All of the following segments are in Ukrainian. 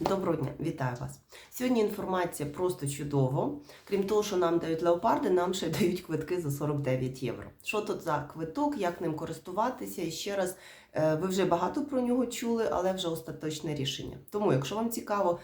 Доброго дня, вітаю вас. Сьогодні інформація просто чудово. Крім того, що нам дають леопарди, нам ще дають квитки за 49 євро. Що тут за квиток, як ним користуватися? І ще раз, е, ви вже багато про нього чули, але вже остаточне рішення. Тому, якщо вам цікаво,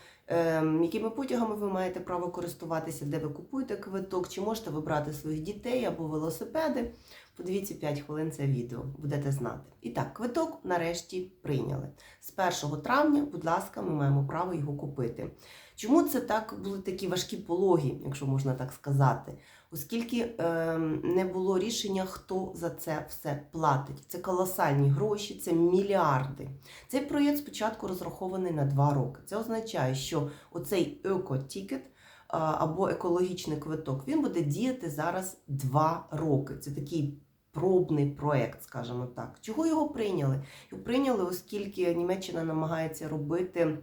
якими потягами ви маєте право користуватися, де ви купуєте квиток, чи можете вибрати своїх дітей або велосипеди, подивіться 5 хвилин це відео, будете знати. І так, квиток нарешті прийняли. З 1 травня, будь ласка, ми маємо право його купити. Чому це так були такі важкі пологи, якщо можна так сказати? Оскільки е, не було рішення, хто за це все платить. Це колосальні гроші, це мільярди. Цей проєкт спочатку розрахований на два роки. Це означає, що оцей еко-тікет або екологічний квиток він буде діяти зараз два роки. Це такий пробний проєкт, скажімо так. Чого його прийняли? Його прийняли, оскільки Німеччина намагається робити.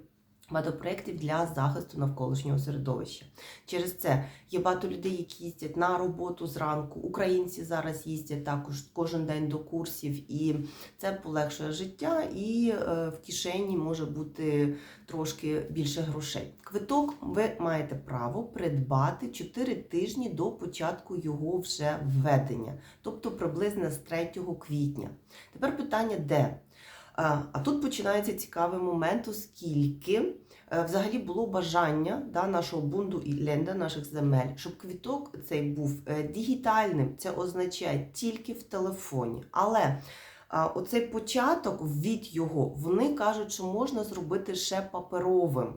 Багато проєктів для захисту навколишнього середовища. Через це є багато людей, які їздять на роботу зранку. Українці зараз їздять також кожен день до курсів, і це полегшує життя, і е, в кишені може бути трошки більше грошей. Квиток ви маєте право придбати 4 тижні до початку його вже введення, тобто приблизно з 3 квітня. Тепер питання де? А а тут починається цікавий момент, оскільки е, взагалі було бажання да, нашого бунду і ленда, наших земель, щоб квіток цей був е, дігітальним. Це означає тільки в телефоні. Але оцей початок від його вони кажуть, що можна зробити ще паперовим.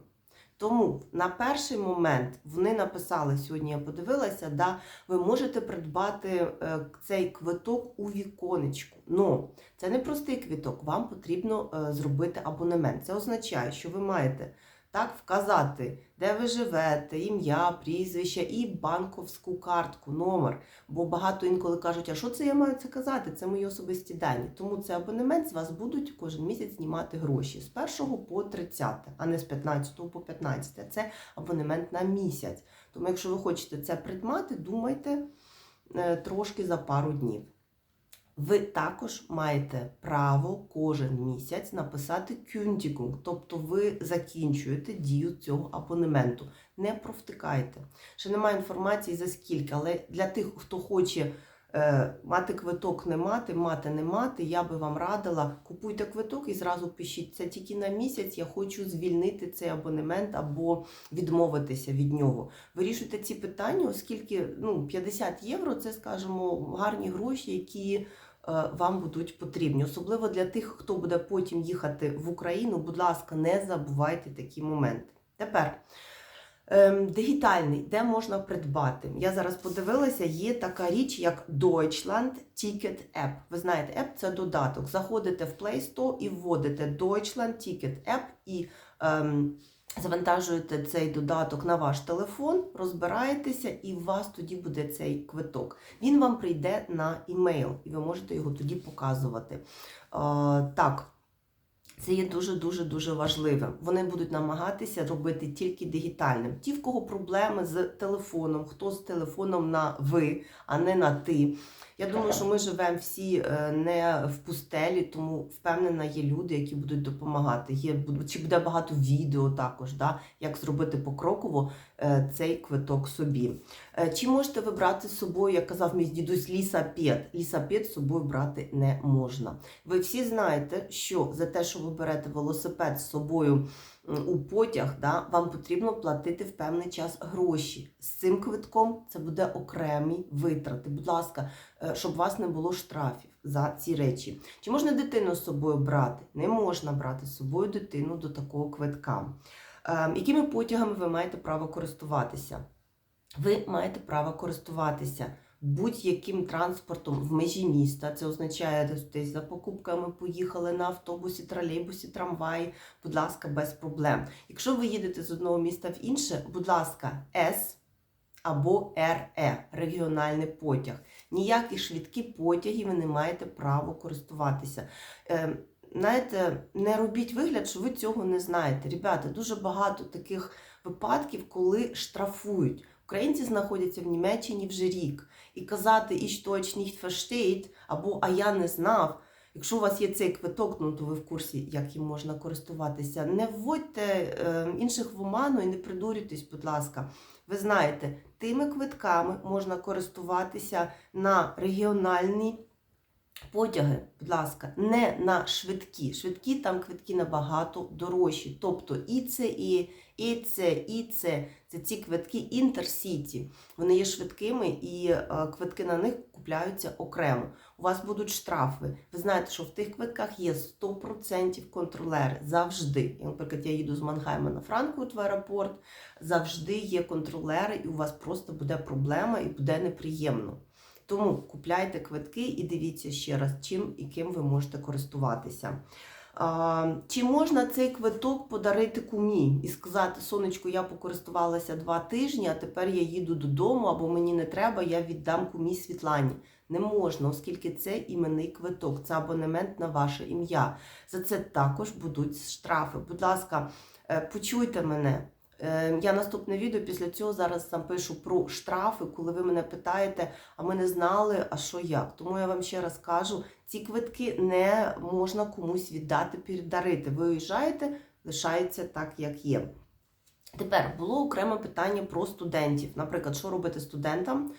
Тому на перший момент вони написали сьогодні, я подивилася, да, ви можете придбати е, цей квиток у віконечку. Ну, це не простий квиток, вам потрібно е, зробити абонемент. Це означає, що ви маєте так вказати, де ви живете, ім'я, прізвище і банковську картку, номер. Бо багато інколи кажуть, а що це я маю це казати? Це мої особисті дані. Тому цей абонемент з вас будуть кожен місяць знімати гроші з 1 по 30, а не з 15 по 15. Це абонемент на місяць. Тому, якщо ви хочете це придбати, думайте е, трошки за пару днів. Ви також маєте право кожен місяць написати кюндігунг, тобто ви закінчуєте дію цього абонементу. Не провтикайте. Ще немає інформації за скільки, але для тих, хто хоче е, мати квиток, не мати, мати, не мати, я би вам радила, купуйте квиток і зразу пишіть, це тільки на місяць, я хочу звільнити цей абонемент або відмовитися від нього. Вирішуйте ці питання, оскільки ну, 50 євро це, скажімо, гарні гроші, які вам будуть потрібні. Особливо для тих, хто буде потім їхати в Україну, будь ласка, не забувайте такі моменти. Тепер ем, дигітальний, де можна придбати. Я зараз подивилася, є така річ, як Deutschland Ticket App. Ви знаєте, App – це додаток. Заходите в Play Store і вводите Deutschland Ticket App і. Ем, Завантажуєте цей додаток на ваш телефон, розбираєтеся, і у вас тоді буде цей квиток. Він вам прийде на імейл, і ви можете його тоді показувати. А, так, це є дуже-дуже дуже важливим. Вони будуть намагатися робити тільки дигітальним. Ті, в кого проблеми з телефоном, хто з телефоном на ви, а не на ти. Я думаю, що ми живемо всі е, не в пустелі, тому впевнена, є люди, які будуть допомагати. Є чи буде багато відео також, да, як зробити покроково е, цей квиток собі. Е, чи можете ви брати з собою, як казав мій дідусь, лісапет? Лісапет з собою брати не можна. Ви всі знаєте, що за те, що ви берете велосипед з собою у потяг, да, вам потрібно платити в певний час гроші. З цим квитком це буде окремі витрати. Будь ласка, щоб у вас не було штрафів за ці речі. Чи можна дитину з собою брати? Не можна брати з собою дитину до такого квитка. Якими потягами ви маєте право користуватися? Ви маєте право користуватися будь-яким транспортом в межі міста. Це означає, десь за покупками поїхали на автобусі, тролейбусі, трамваї, будь ласка, без проблем. Якщо ви їдете з одного міста в інше, будь ласка, С або РЕ регіональний потяг. Ніякі швидкі потяги ви не маєте права користуватися. Е, Знаєте, не робіть вигляд, що ви цього не знаєте. Ребята, дуже багато таких випадків, коли штрафують. Українці знаходяться в Німеччині вже рік. І казати «Ich Deutsch nicht versteht» або А я не знав. Якщо у вас є цей квиток, ну то ви в курсі, як їм можна користуватися. Не вводьте е, інших в оману і не придурюйтесь, будь ласка. Ви знаєте, тими квитками можна користуватися на регіональні потяги, будь ласка, не на швидкі. Швидкі там квитки набагато дорожчі. Тобто ІЦІ, ІЦ, ІЦ це ці квитки Інтерсіті. Вони є швидкими і е, квитки на них купляються окремо. У вас будуть штрафи. Ви знаєте, що в тих квитках є 100% контролери завжди. Наприклад, я їду з Мангайма на Франкфурт в аеропорт. Завжди є контролери, і у вас просто буде проблема і буде неприємно. Тому купляйте квитки і дивіться ще раз, чим і ким ви можете користуватися. А, чи можна цей квиток подарити кумі і сказати, сонечко, я покористувалася два тижні, а тепер я їду додому, або мені не треба, я віддам кумі Світлані. Не можна, оскільки це іменний квиток, це абонемент на ваше ім'я. За це також будуть штрафи. Будь ласка, е, почуйте мене. Е, Я наступне відео після цього зараз сам пишу про штрафи, коли ви мене питаєте, а ми не знали, а що як. Тому я вам ще раз кажу: ці квитки не можна комусь віддати, передарити. Ви уїжджаєте, лишається так, як є. Тепер було окреме питання про студентів. Наприклад, що робити студентам?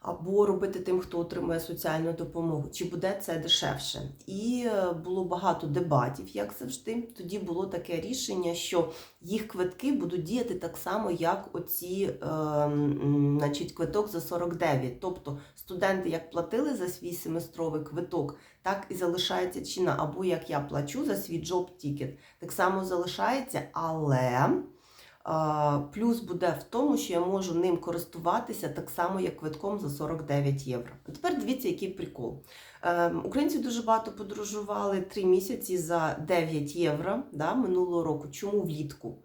Або робити тим, хто отримує соціальну допомогу, чи буде це дешевше? І е, було багато дебатів, як завжди. Тоді було таке рішення, що їх квитки будуть діяти так само, як оці, е, значить, квиток за 49. Тобто студенти як платили за свій семестровий квиток, так і залишається ціна. Або як я плачу за свій джоб-тікет, так само залишається, але. Плюс буде в тому, що я можу ним користуватися так само, як квитком за 49 євро. А тепер дивіться, який прикол. Е, Українці дуже багато подорожували 3 місяці за 9 євро да, минулого року. Чому влітку?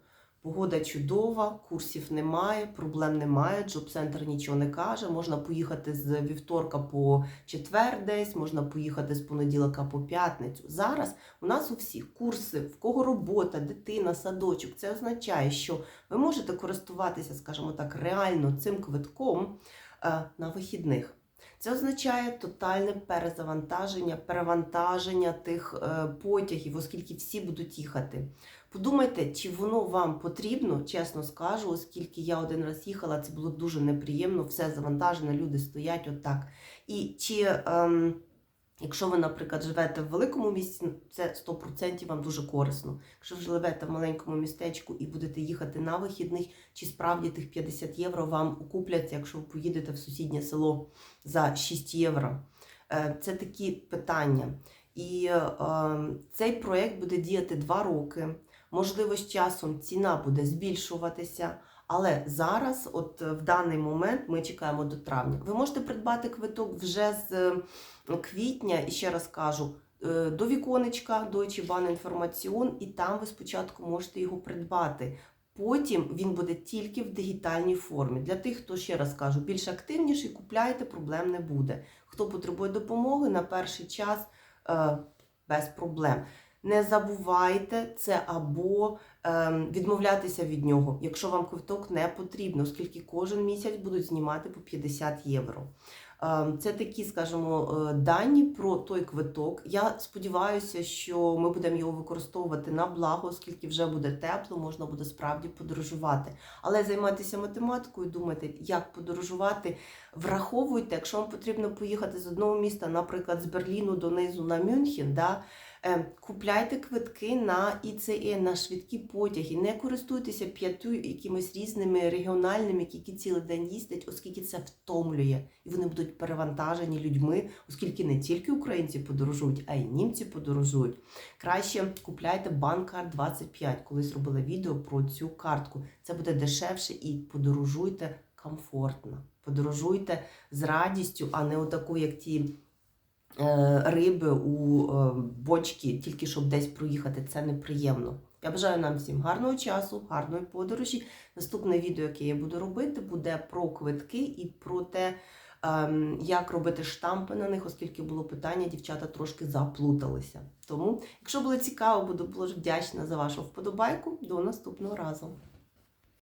Погода чудова, курсів немає, проблем немає, джоб-центр нічого не каже. Можна поїхати з вівторка по четвер десь, можна поїхати з понеділка по п'ятницю. Зараз у нас у всіх курси, в кого робота, дитина, садочок. Це означає, що ви можете користуватися, скажімо так, реально цим квитком е, на вихідних. Це означає тотальне перезавантаження, перевантаження тих е, потягів, оскільки всі будуть їхати. Подумайте, чи воно вам потрібно, чесно скажу, оскільки я один раз їхала, це було дуже неприємно, все завантажено, люди стоять отак. І чи, ем, якщо ви, наприклад, живете в великому місті, це 100% вам дуже корисно. Якщо ви живете в маленькому містечку і будете їхати на вихідних, чи справді тих 50 євро вам окупляться, якщо ви поїдете в сусіднє село за 6 євро? Е, Це такі питання. І е, цей проєкт буде діяти 2 роки. Можливо, з часом ціна буде збільшуватися, але зараз, от е, в даний момент, ми чекаємо до травня. Ви можете придбати квиток вже з е, квітня, і ще раз кажу, е, до віконечка Deutsche Bahn Information, і там ви спочатку можете його придбати. Потім він буде тільки в дигітальній формі. Для тих, хто ще раз кажу, більш активніший, купляйте, проблем не буде. Хто потребує допомоги на перший час без проблем. Не забувайте це або відмовлятися від нього, якщо вам квиток не потрібно, оскільки кожен місяць будуть знімати по 50 євро. Ем, це такі, скажімо, е, дані про той квиток. Я сподіваюся, що ми будемо його використовувати на благо, оскільки вже буде тепло, можна буде справді подорожувати. Але займайтеся математикою, думайте, як подорожувати. Враховуйте, якщо вам потрібно поїхати з одного міста, наприклад, з Берліну донизу на Мюнхен, да, е, купляйте квитки на ІЦЕ, на швидкі потяги. Не користуйтеся п'ятю якимись різними регіональними, які цілий день їздять, оскільки це втомлює. І вони будуть перевантажені людьми, оскільки не тільки українці подорожують, а й німці подорожують. Краще купляйте банкар 25, колись робила відео про цю картку. Це буде дешевше і подорожуйте комфортно. Подорожуйте з радістю, а не отаку, як ті е, риби у е, бочці, тільки щоб десь проїхати. Це неприємно. Я бажаю нам всім гарного часу, гарної подорожі. Наступне відео, яке я буду робити, буде про квитки і про те, ем, як робити штампи на них, оскільки було питання, дівчата трошки заплуталися. Тому, якщо було цікаво, буду дуже вдячна за вашу вподобайку. До наступного разу.